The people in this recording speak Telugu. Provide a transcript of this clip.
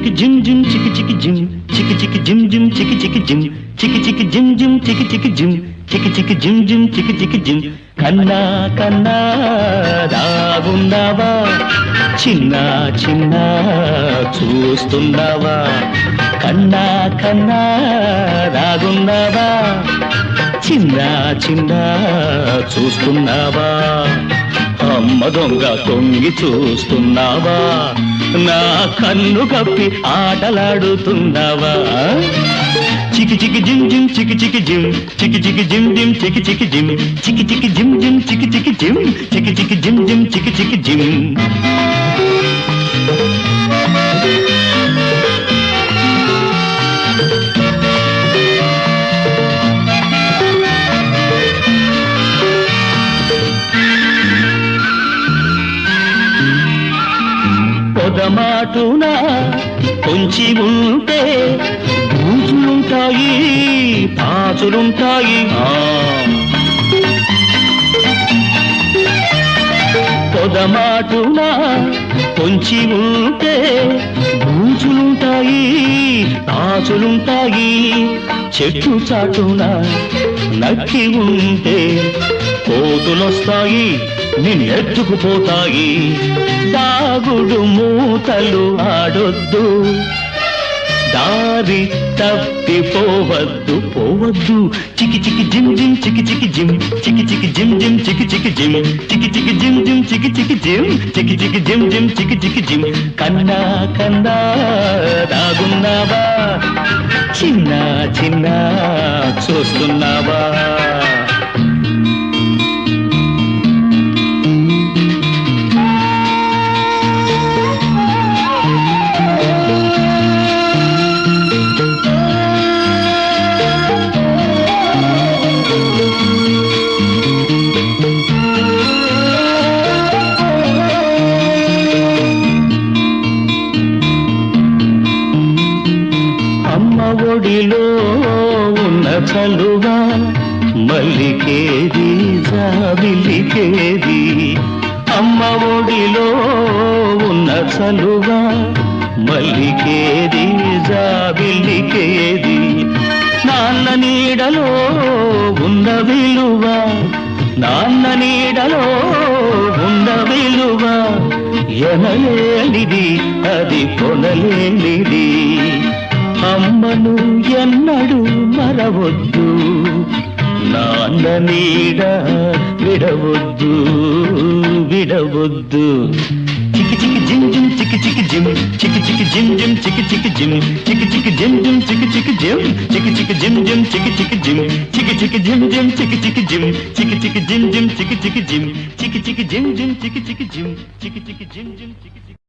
చికి జిమ్ జిమ్ చికి చికి జిమ్. చికి చికి జిమ్ జిమ్ చికి చికి జిమ్. చికి చికి జిమ్ జిమ్ చికి చికి జిమ్. చికి చికి జిమ్ జిమ్ చికి చికి జిమ్. కన్నా కన్నా దాగున్నావా? చిన్న చిన్న చూస్తున్నావా? కన్నా కన్నా దాగున్నావా? చిన్న చిన్న చూస్తున్నావా? అమ్మ దొంగ తొంగి చూస్తున్నావా? నా కన్ను కప్పి ఆటలాడుతున్నావా? చికి చికి జిమ్ జిమ్ చికి చికి జిమ్ చికి చికి జిమ్ జిమ్ చికి చికి జిమ్ చికి చికి జిమ్ జిమ్ చికి చికి జిమ్ చికి చికి జిమ్ జిమ్ చికి చికి జిమ్. పొదమాటున కొంచి ఉంటే బూజులుంటాయి పాచులుంటాయి ఆ. పొదమాటున కొంచి ఉంటే బూజులుంటాయి పాచులుంటాయి చెట్టు చాటున నక్కి ఉంటే కోతులొస్తాయి నిన్నెత్తుకుపోతాయి దాగుడు మూతలు ఆడొద్దు. దారి తప్పిపోవద్దు పోవద్దు. చికి చికి జిమ్ జిమ్ చికి చికి జిమ్. చికి చికి జిమ్ జిమ్ చికి చికి జిమ్. చికి చికి జిమ్ జిమ్ చికి చికి జిమ్. చికి చికి జిమ్ జిమ్ చికి చికి జిమ్. కన్నా కన్నా దాగున్నావా? చిన్న చిన్న చూస్తున్నావా? ఒడిలో ఉన్న చలువా మల్లికేది జాబిలికేది అమ్మ ఒడిలో ఉన్న చలువా మల్లికేది జాబిలికేది నాన్న నీడలో ఉన్న విలువ నాన్న నీడలో ఉన్న విలువ ఎనలేనిది అది కొనలేనిది. అమ్మను ఎన్నడు మరవద్దు నాన్న నీడ విడవద్దు విడవద్దు చికి చికి జిమ్ జిమ్ చికి చికి జిమ్ చికి చికి జిమ్ జిమ్ చికి చికి జిమ్ చికి చికి జిమ్ జిమ్ చికి చికి జిమ్ చికి చికి జిమ్ జిమ్ చికి చికి జిమ్ చికి చికి జిమ్ జిమ్ చికి చికి జిమ్ చికి చికి జిమ్ జిమ్ చికి చికి జిమ్ చికి చికి జిమ్ జిమ్ చికి చికి జిమ్ చికి చికి జిమ్ జిమ్ చికి చికి